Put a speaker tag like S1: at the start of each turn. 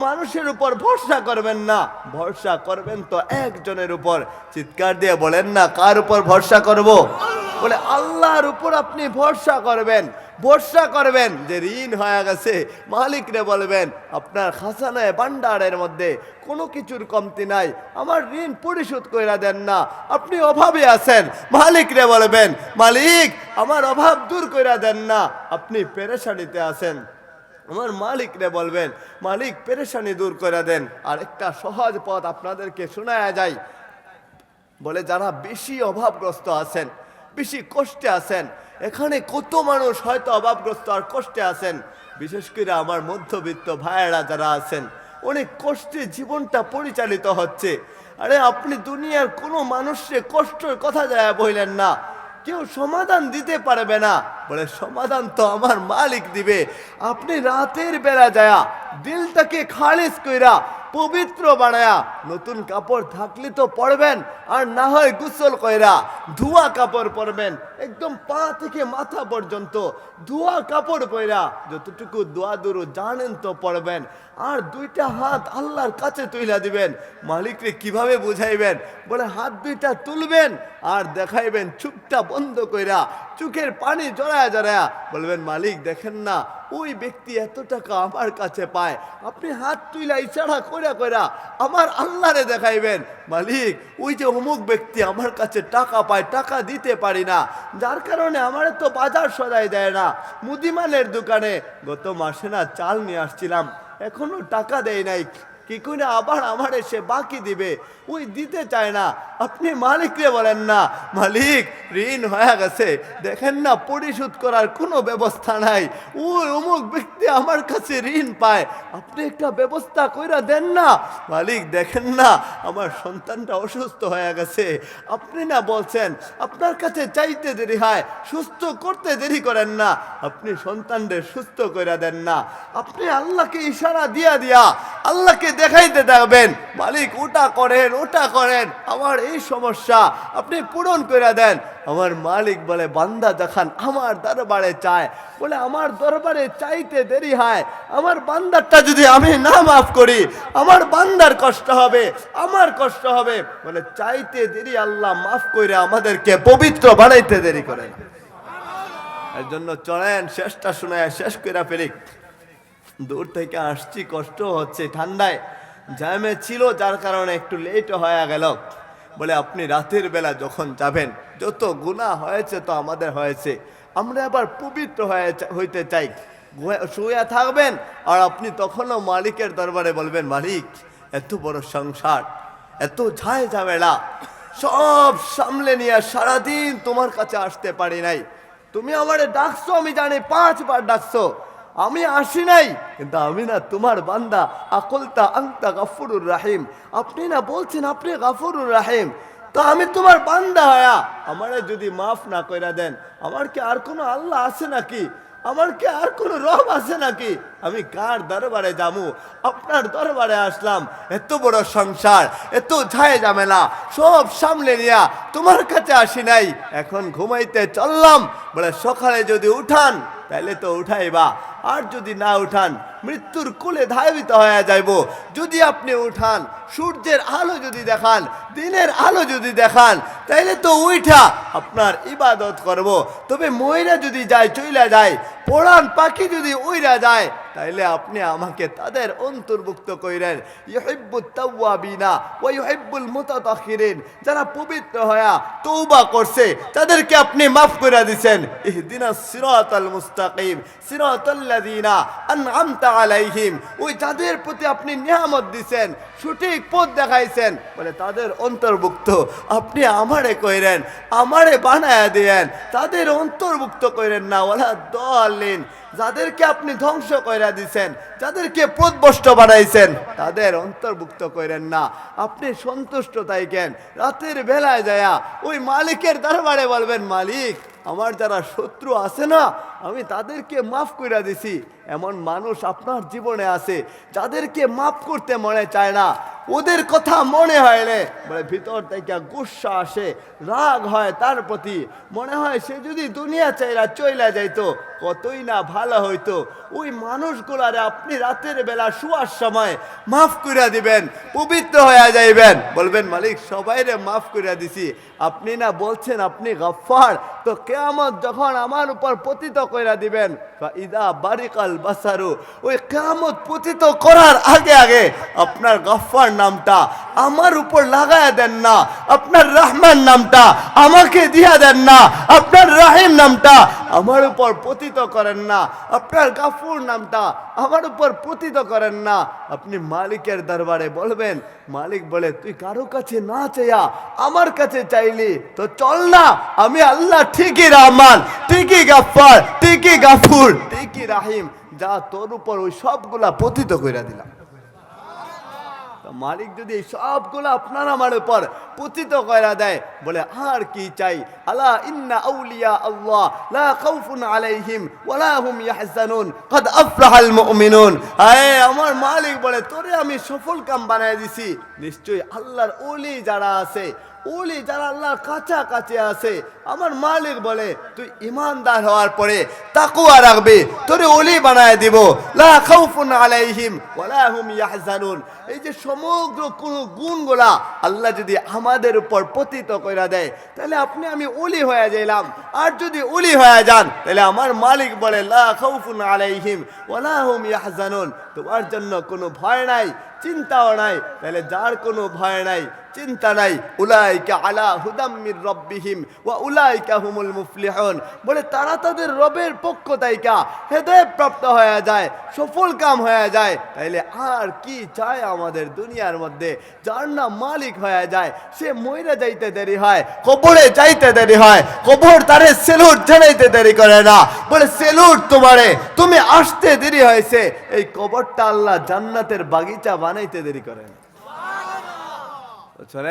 S1: মানুষের উপর ভরসা করবেন না। ভরসা করবেন তো একজনের উপর। চিৎকার দিয়ে বলেন না, কার উপর ভরসা করব? বলে, আল্লাহর উপর আপনি ভরসা করবেন ভরসা করবেন। যে ঋণ হয়ে গেছে, মালিকরে বলবেন, আপনার খাসানায় ভান্ডারের মধ্যে কোনো কিছুর কমতি নাই, আমার ঋণ পরিশোধ কইরা দেন না। আপনি অভাবে আছেন, মালিকরে বলবেন, মালিক, আমার অভাব দূর কইরা দেন না। আপনি পেরেশানিতে আছেন। আমার মালিকরে বলবেন, মালিক পেরেশানি দূর করে দেন, আর একটা সহজ পথ আপনাদেরকে শোনায়া যায়। বলে, যারা বেশি অভাবগ্রস্ত আছেন, বেশি কষ্টে আছেন, এখানে কত মানুষ হয়তো অভাবগ্রস্ত আর কষ্টে আছেন। বিশেষ করে আমার মধ্যবিত্ত ভাইয়েরা যারা আছেন, অনেক কষ্টে জীবনটা পরিচালিত হচ্ছে। আরে, আপনি দুনিয়ার কোনো মানুষকে কষ্টের কথা যায় বললেন না। কেউ সমাধান দিতে পারবে না। বলে, সমাধান তো আমার মালিক দিবে। আপনি রাতের বেলা যায়া দিলটাকে খালিজ কইরা পবিত্র বানায়া, নতুন কাপড় থাকলে তো পরবেন, আর না হয় গোসল কইরা ধোয়া কাপড় পরবেন, একদম পা থেকে মাথা পর্যন্ত ধোয়া কাপড় পইরা যতটুকু দোয়া দুরু জানেন তো পড়বেন, আর দুইটা হাত আল্লাহর কাছে তুইলা দিবেন মালিককে কীভাবে বুঝাইবেন? বলে হাত দুইটা তুলবেন আর দেখাইবেন চুপটা বন্ধ কইরা, চোখের পানি জড়ায়া জড়ায়া, বলবেন, মালিক, দেখেন না ওই ব্যক্তি এত টাকা আমার কাছে পায়। আপনি হাত তুইলা ইশারা কইরা কইরা আমার আল্লাহরে দেখাইবেন। মালিক, ওই যে অমুক ব্যক্তি আমার কাছে টাকা পায়, টাকা দিতে পারি না। যার কারণে আমার তো বাজার সদাই দেয় না। মুদিমানের দোকানে গত মাসে না চাল নিয়ে আসছিলাম। এখনও টাকা দেয় নাই। কি করে আবার আমার এসে বাকি দিবে? ওই দিতে চায় না। আপনি মালিককে বলেন না, মালিক, ঋণ হয়ে গেছে। দেখেন না, পরিশোধ করার কোনো ব্যবস্থা নাই। ওই অমুক ব্যক্তি আমার কাছে ঋণ পায়। আপনি একটা ব্যবস্থা কইরা দেন না। মালিক, দেখেন না, আমার সন্তানটা অসুস্থ হয়ে গেছে। আপনি না বলছেন, আপনার কাছে চাইতে দেরি হয়, সুস্থ করতে দেরি করেন না। আপনি সন্তানদের সুস্থ করে দেন না। আপনি আল্লাহকে ইশারা দিয়া দিয়া, আল্লাহকে দেখাইতে থাকবেন। মালিক ওটা করেন ওটা করেন। আমার এই সমস্যা, আপনি পূরণ করে দেন। আমার মালিক বলে, বান্দা দেখান আমার দরবারে চায়, বলে, আমার দরবারে চাইতে দেরি হয়। আমার বান্দারটা যদি আমি না মাফ করি, আমার বান্দার কষ্ট হবে, আমার কষ্ট হবে। বলে, চাইতে দেরি আল্লাহ মাফ করে আমাদেরকে পবিত্র বানাইতে দেরি করে। এর জন্য চলেন, শেষটা শোনায় শেষ করে ফেলি। দূর থেকে আসছি, কষ্ট হচ্ছে, ঠান্ডায়। জ্যামে ছিল, যার কারণে একটু লেট হয়ে গেল। বলে, আপনি রাতের বেলা যখন যাবেন, যত গুণা হয়েছে তো আমাদের হয়েছে। আমরা আবার পবিত্র হয়ে হইতে চাই। শুয়ে থাকবেন, আর আপনি তখনও মালিকের দরবারে বলবেন, মালিক, এত বড় সংসার, এত ঝায় ঝামেলা, সব সামলে নিয়ে সারাদিন তোমার কাছে আসতে পারি নাই। তুমি আমারে ডাকছো, আমি জানি পাঁচবার ডাকছো। আমি আসি নাই, কিন্তু আমি না তোমার বান্দা। আকলতা আংতা গাফুরুর রাহিম। আপনি না বলছেন আপনি গাফুরুর রাহিম। তো আমি তোমার বান্দা হয়া। আমারে যদি মাফ না কইরা দেন, আমার কি আর কোনো আল্লাহ আছে নাকি? আমার কি আর কোনো রব আছে নাকি? আমি কার দরবারে যাব আপনার দরবারে আসলাম। এত বড় সংসার, এত ঝায় ঝামেলা, সব সামনে নিয়া তোমার কাছে আসি নাই। এখন ঘুমাইতে চললাম। বলে সকালে যদি উঠান তাহলে তো উঠাইবা। আর যদি না উঠান, মৃত্যুর কোলে ধাবিত হয়ে যাইব। যদি আপনি উঠান, সূর্যের আলো যদি দেখান, দিনের আলো যদি দেখান তাইলে তো উঠা আপনার ইবাদত করব। তবে ময়রা যদি যায়, চইলা যায়, পড়ান পাখি যদি উইরা যায়, তাইলে আপনি আমাকে তাদের অন্তর্ভুক্ত কইরেন। ইহিব্বুত তাওয়াবিনা ওয়া ইহিব্বুল মুতাতাখিরিন। যারা পবিত্র হয়া তওবা করছে, তাদেরকে আপনি মাফ করে দিবেন ইহদিনাস সিরাতাল মুস্তাকিম। সিরাতাল্লাযিনা আনআমতা আলাইহিম। ওই যাদের প্রতি আপনি নিয়ামত দিছেন, সঠিক পথ দেখাইছেন, বলে তাদের অন্তর্ভুক্ত। আপনি আমারে কইরেন, আমারে বানায়া দিয়েন, তাদের অন্তর্ভুক্ত কইরেন না ওলা দলিন যাদেরকে আপনি ধ্বংস কইরা দিছেন, যাদেরকে প্রদবষ্ট বানাইছেন, তাদের অন্তর্ভুক্ত করেন না। আপনি সন্তুষ্ট থাকেন রাতের বেলায় যায়া ওই মালিকের দরবারে বলবেন, মালিক, আমার যারা শত্রু আছে না, আমি তাদেরকে মাফ কইরা দিছি। এমন মানুষ আপনার জীবনে আছে, যাদেরকে মাফ করতে মনে চায় না। ওদের কথা মনে হয় রে। বলে, ভিতর থেকে গুসা আসে, রাগ হয় তার প্রতি। মনে হয় সে যদি দুনিয়া চাইরা চইলা যাইতো, কতই না ভালো হইতো। ওই মানুষগুলারে আপনি রাতের বেলা শোয়ার সময় মাফ করে দিবেন, পবিত্র হয়ে যাইবেন। বলবেন, মালিক, সবাইরে মাফ করে দিছি। আপনি না বলছেন আপনি গফফার। তো কেয়ামত যখন আমার উপর পতিত কইরা দিবেন ইদা বারিকাল বাসারু, ওই কেয়ামত পতিত করার আগে আগে আপনার গফফার নামটা আমার উপর লাগায় দেন না। আপনার রহমান নামটা আমাকে দিয়া দেন না। আপনার রাহিম নামটা আমার উপর পতিত করেন না। আপনার গাফুর নামটা আমার উপর পতিত করেন না। আপনি মালিকের দরবারে বলবেন, মালিক বলে, তুই কারও কাছে না চাইয়া আমার কাছে চাইলি, তো চল না, আমি আল্লাহ ঠিকই রহমান, ঠিকই গাফার ঠিকই গাফুর, ঠিকই রাহিম, যা তোর উপর ওই সবগুলা পতিত কইরা দিলাম। মালিক যদি এই সবগুলো আপনার আমার উপর পতিত করা দেয়, বলে, আর কি চাই? আলা ইন্না আউলিয়া আল্লাহ, লা খাউফুন আলাইহিম ওয়ালা হুম ইয়াহজানুন, কদ আফলাহাল মুমিনুন। আয় আমার মালিক বলে, তোরে আমি সফল কাম বানায় দিছি। নিশ্চয়ই আল্লাহর ওলি যারা আছে ওলি যারা আল্লাহর কাছাকাছি আছে, আমার মালিক বলে, তুই ইমানদার হওয়ার পরে তাকুয়া রাখবে, তোরে ওলি বানায় দিব। লা খাউফুন আলাইহিম ওয়ালা হুম ইয়াহজানুন। এই যে সমগ্র কোন গুণগুলা আল্লাহ যদি আমাদের উপর পতিত কইরা দেয়, তাহলে আপনি আমি ওলি হয়ে যাইলাম। আর যদি ওলি হয়ে যান, তাহলে আমার মালিক বলে, লা খাউফুন আলাইহিম ওয়ালা হুম ইয়াহজানুন। তোমার জন্য কোনো ভয় নাই, চিন্তাও নাই, তাহলে যার কোনো ভয় নাই চিন্তা নাই। উলাইকা আলা হুদাম মির রব্বিহিম ওয়া উলাইকা হুমুল মুফলিহুন। বলে, তারা তাদের রবের পক্ষ তাইকা প্রাপ্ত হয়ে যায়, সফল কাম হয়ে যায়। তাইলে আর কি চায় আমাদের দুনিয়ার মধ্যে? যার না মালিক হয়ে যায়, সে মইরা যাইতে দেরি হয়, কবরে যাইতে দেরি হয়, কবর তারে সেলুট জানাইতে দেরি করে না। বলে, সেলুট তোমারে, তুমি আসতে দেরি হয়েছে। এই কবরটা আল্লাহ জান্নাতের বাগিচা বানাইতে দেরি করে না। বুঝছ রে?